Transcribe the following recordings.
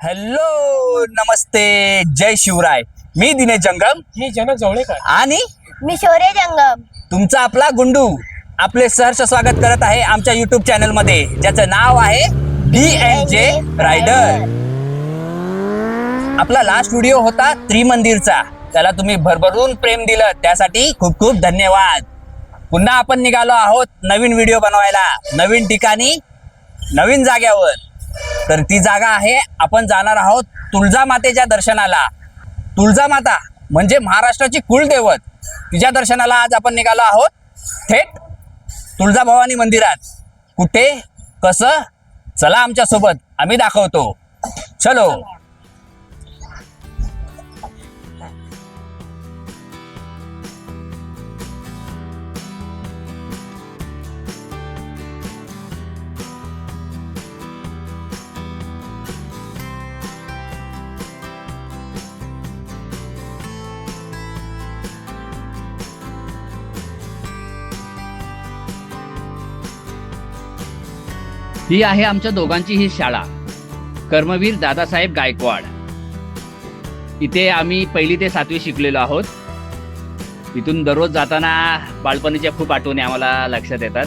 Hello नमस्ते जय शिवराय. मी दिनेश जंगम. मी जनक जवळेकर. आणि मी शौर्य जंगम. तुमचा आपला गुंडू आपले सहर्ष स्वागत करत आहे आमच्या युट्यूब चॅनलमध्ये ज्याचं नाव आहे डी एन जे रायडर आपला लास्ट व्हिडिओ होता त्रिमंदिरचा. त्याला तुम्ही भरभरून प्रेम दिलं. त्यासाठी खूप खूप धन्यवाद. पुन्हा आपण निघालो आहोत नवीन व्हिडिओ बनवायला. नवीन ठिकाणी नवीन जाग्यावर. तर ती जागा आहे. आपण जाणार आहोत तुळजा मातेच्या दर्शनाला. तुळजा माता म्हणजे महाराष्ट्राची कुलदैवत. तिच्या दर्शनाला आज आपण निघालो आहोत. थेट तुळजाभवानी मंदिरात. कुठे? कसं? चला आमच्यासोबत. आम्ही दाखवतो. चलो. ही आहे आमच्या दोघांची ही शाळा. कर्मवीर दादासाहेब गायकवाड. इथे आम्ही पहिली ते सातवी शिकलेलो आहोत. इथून दररोज जाताना बालपणीच्या खूप आठवणी आम्हाला लक्षात येतात.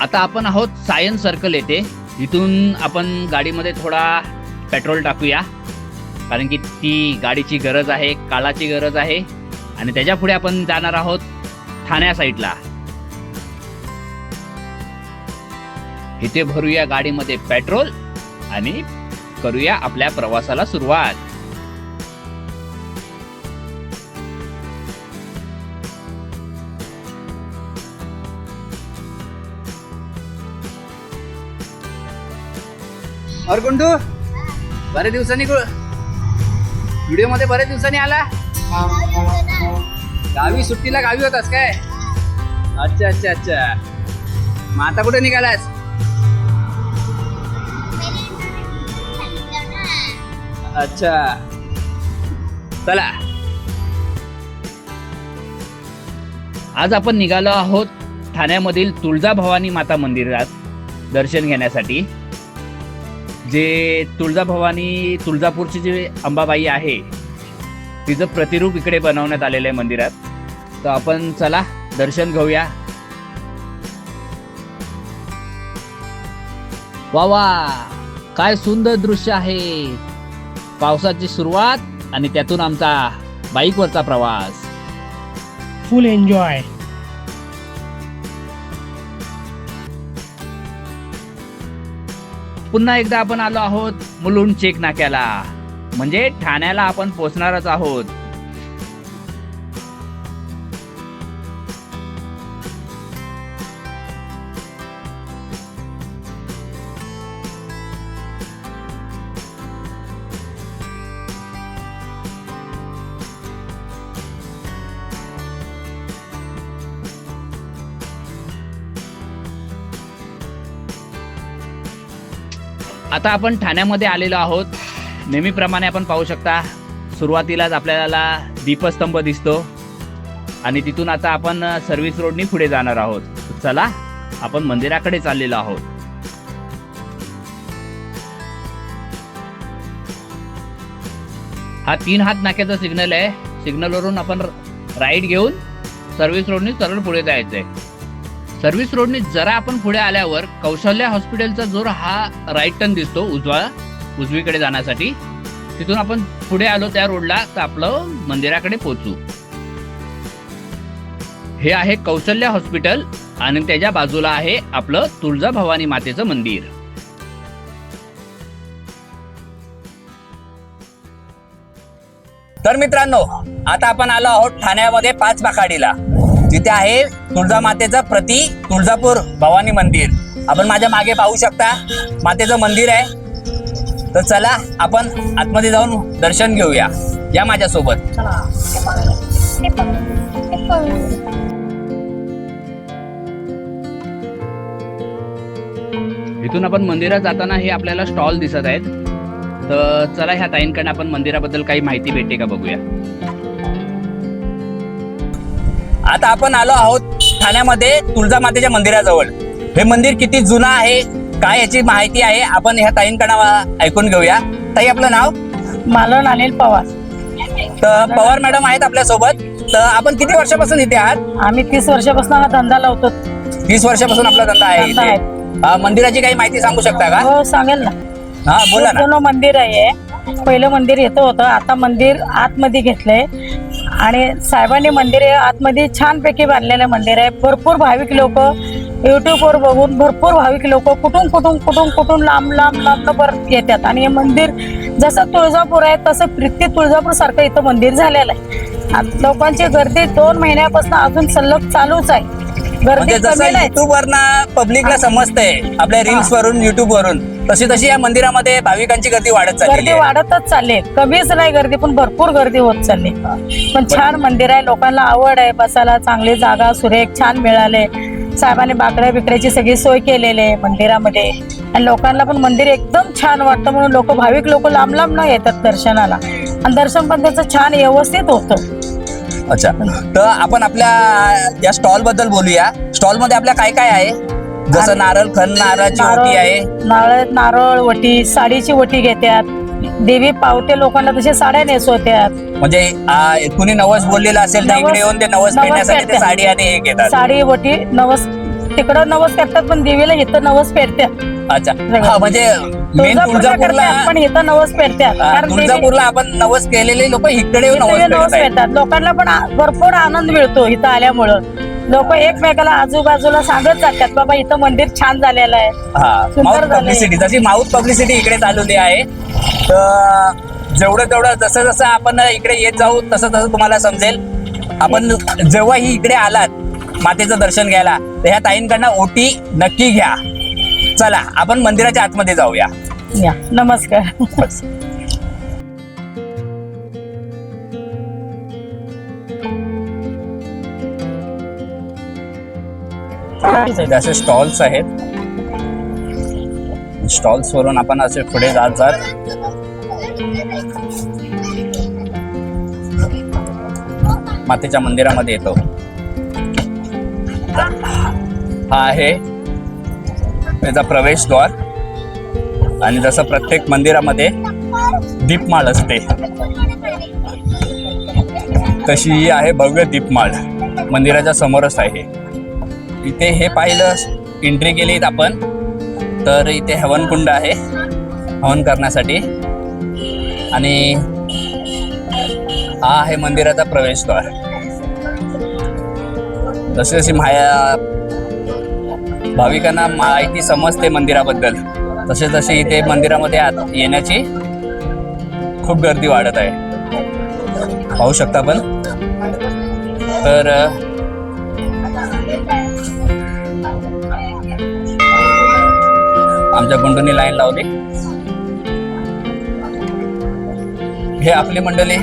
आता आपण आहोत सायन्स सर्कल येथे. इथून आपण गाडीमध्ये थोडा पेट्रोल टाकूया. कारण की ती गाडीची गरज आहे काळाची गरज आहे. आणि त्याच्या पुढे आपण जाणार आहोत ठाण्या साईडला. इथे भरूया गाडीमध्ये पेट्रोल आणि करूया आपल्या प्रवासाला सुरुवात. और गुंडू बऱ्याच दिवसांनी व्हिडिओमध्ये बऱ्याच दिवसांनी आला? गावी सुट्टीला गावी होतास काय? अच्छा अच्छा अच्छा. मग आता कुठे निघालास? अच्छा. चला. आज आपण निघालो आहोत ठाण्यामधील तुळजाभवानी माता मंदिरात दर्शन घेण्यासाठी. जे तुळजाभवानी तुळजापूरची जी अंबाबाई आहे तिचं प्रतिरूप इकडे बनवण्यात आलेलं आहे मंदिरात. तर आपण चला दर्शन घेऊया. वा वा काय सुंदर दृश्य आहे. पावसाची सुरुवात आणि त्यातून आमचा बाईकवरचा प्रवास. फुल एन्जॉय पुन्हा एकदा आपण आलो आहोत मुलुंड चेक नाक्याला म्हणजे ठाण्याला आपण पोचणारच आहोत. आता आपण ठाण्यामध्ये आलेलो आहोत. नेहमीप्रमाणे आपण पाहू शकता सुरुवातीलाच आपल्याला दीपस्तंभ दिसतो आणि तिथून आता आपण सर्व्हिस रोडनी पुढे जाणार आहोत. चला आपण मंदिराकडे चाललेलो आहोत. हा तीन हात नाक्याचा सिग्नल आहे. सिग्नलवरून आपण राईट घेऊन सर्व्हिस रोडनी सरळ पुढे जायचंय. सर्व्हिस रोडने जरा आपण पुढे आल्यावर कौशल्या हॉस्पिटलचा जोर हा राईट टर्न दिसतो उजवा उजवीकडे जाण्यासाठी. तिथून आपण पुढे आलो त्या रोडला तर आपलं मंदिराकडे पोहोचू. हे आहे कौशल्य हॉस्पिटल आणि त्याच्या बाजूला आहे आपलं तुळजा भवानी मातेचं मंदिर. तर मित्रांनो आता आपण आलो आहोत ठाण्यामध्ये पाच पाखाडीला तिथे आहे तुळजा मातेचं प्रति तुळजापूर भवानी मंदिर. आपण माझ्या मागे पाहू शकता मातेचं मंदिर आहे. तर चला आपण आतमध्ये जाऊन दर्शन घेऊया या माझ्यासोबत. इथून आपण मंदिरात जाताना हे आपल्याला स्टॉल दिसत आहेत. तर चला ह्या ताईंकडनं आपण मंदिराबद्दल काही माहिती भेटते का बघूया. आता आपण आलो आहोत ठाण्यामध्ये तुळजामातेच्या मंदिराजवळ. हे मंदिर किती जुनं आहे काय याची माहिती आहे? आपण ह्या ताईंकडे ऐकून घेऊया. ताई आपलं नाव? मालन अनिल पवार. तर पवार मॅडम आहेत आपल्यासोबत तर आपण किती वर्षापासून इथे आहात? आम्ही तीस वर्षापासून हा धंदा लावतो. वीस वर्षापासून आपला धंदा आहे धंदा इथे. अ, मंदिराची काही माहिती सांगू शकता का? हो सांगेल ना. हा बोला ना. जुनं मंदिर आहे. पहिलं मंदिर येतं होतं. आता मंदिर आतमध्ये घेतलंय. आणि साहेबांनी मंदिर हे आतमध्ये छानपैकी बांधलेलं मंदिर आहे. भरपूर भाविक लोक युट्यूबवर बघून भरपूर भाविक लोक कुठून कुठून कुठून कुठून लांब लांब लांब परत येतात. आणि हे मंदिर जसं तुळजापूर आहे तसं प्रीती तुळजापूर सारखं इथं मंदिर झालेलं आहे. आत- लोकांची गर्दी दोन महिन्यापासून अजून सलग चालूच आहे. युट्यूब वरनं पब्लिकला समजतंय आपल्या रील्स वरून युट्यूब वरून तशी तशी या मंदिरामध्ये भाविकांची गर्दी वाढत चालली गर्दी वाढतच चालली कमीच नाही गर्दी पण भरपूर गर्दी होत चालली पण छान मंदिर आहे. लोकांना आवड आहे बसायला. चांगली जागा सुरेख छान मिळाले. साहेबांनी बाकड्या बिकड्याची सगळी सोय केलेली आहे मंदिरामध्ये. आणि लोकांना पण मंदिर एकदम छान वाटतं म्हणून लोक भाविक लोक लांब लांब न येतात दर्शनाला. आणि दर्शन पण त्याचं छान व्यवस्थित होतं. अच्छा. तर आपण आपल्या या स्टॉलबद्दल बोलूया. स्टॉलमध्ये आपल्या काय काय आहे? जसं नारळ खण नारळाची ओटी आहे. नारळ नारळ वटी साडीची वटी घेतात देवी पावते लोकांना तसे साड्या नेसवत्यात. म्हणजे आ, कुणी नवस बोललेलं असेल तर नवस- इकडे येऊन ते नवस नवस पेरण्यासाठी ते पेरतात. साडी आणि हे घेतात. साडी वटी नवस तिकडं नवस करतात पण देवीला इथं नवस पेरतात अच्छा. हा म्हणजे मेन तुळजापूरला तुळजापूरला करतात पण इथं नवस कारण देवी- तुळजापूरला आपण नवस केलेले लोक इकडे येऊन इथे नवस नवस पेरतात. लोकांना पण आ- भरपूर आनंद मिळतो इथं आल्यामुळं. लोक एकमेकाला आजूबाजूला सांगत जातात बाबा इथं मंदिर छान झालेलं आहे. हा सुंदर माउथ झालंय. पब्लिसिटी जशी माउथ पब्लिसिटी इकडे चालवली आहे तर जेवढं तेवढं जसं जसं आपण इकडे येत जाऊ तसं तसं तुम्हाला समजेल. आपण जेव्हाही इकडे आलात मातेचं दर्शन घ्यायला तर ह्या ताईंकडनं ओटी नक्की घ्या. चला आपण मंदिराच्या आतमध्ये जाऊया. या. नमस्कार. असे स्टॉल्स आहेत. स्टॉल्स वरून आपण असे पुढे जात जात मातेच्या मंदिरामध्ये येतो. हा आहे त्याचा प्रवेशद्वार. आणि जसं प्रत्येक मंदिरामध्ये दीपमाळ असते. तशी ही आहे भव्य दीपमाळ. मंदिराच्या समोरच आहे इथे हे पाहिलं एंट्री केलीत आपण. तर इथे हवनकुंड आहे हवन करण्यासाठी. आणि हा आहे मंदिराचा प्रवेशद्वार. जशी जशी माया भाविकांना माहिती समजते मंदिराबद्दल तसे तसे इथे मंदिरामध्ये आत येण्याची खूप गर्दी वाढत आहे. पाहू शकता आपण. तर आमच्या गुंडूनी लाईन लावली. हे आपली मंडळी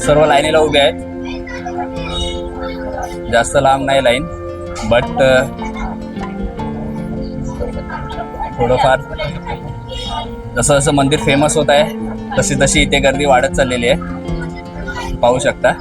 सर्व लाईनीला उभे आहेत. जास्त लांब नाही लाईन बट थोडंफार जसं जसं मंदिर फेमस होत आहे तशी तशी इथे गर्दी वाढत चाललेली आहे. पाहू शकता.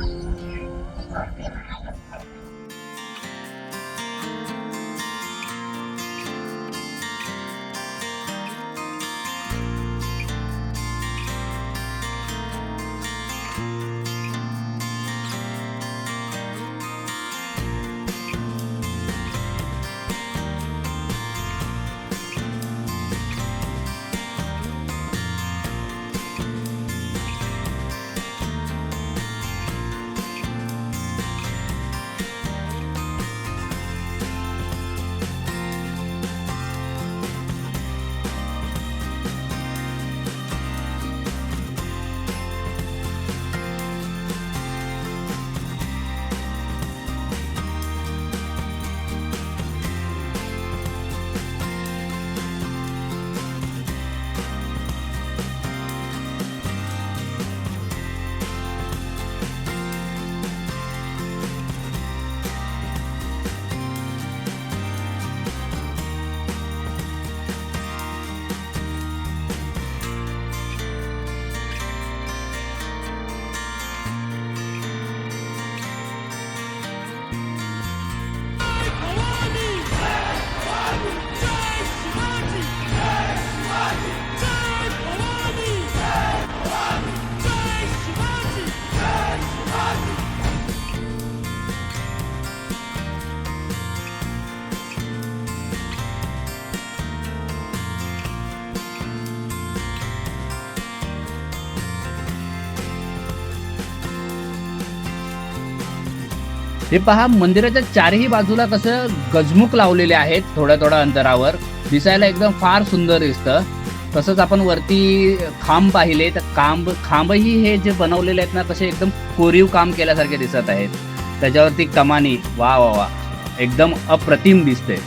हे पहा मंदिराच्या चारही बाजूला कसं गजमुख लावलेले आहेत थोड्या थोड्या अंतरावर. दिसायला एकदम फार सुंदर दिसतं. तसंच आपण वरती खांब पाहिले तर खांब खांबही हे जे बनवलेले आहेत ना तसे एकदम कोरीव काम केल्यासारखे दिसत आहेत. त्याच्यावरती कमानी वा वा वा. एकदम अप्रतिम दिसते.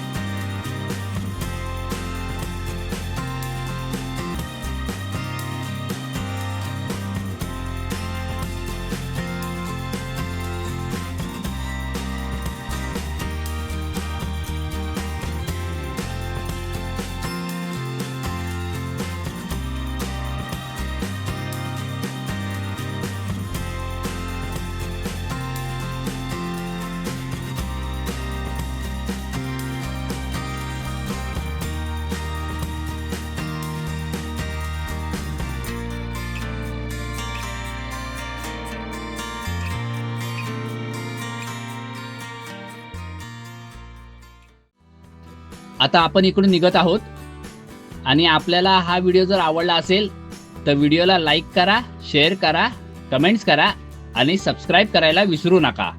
आता आपण इकडून निघत आहोत. आणि आपल्याला हा व्हिडिओ जर आवडला असेल तर व्हिडिओला लाईक करा शेअर करा कमेंट्स करा आणि सबस्क्राईब करायला विसरू नका.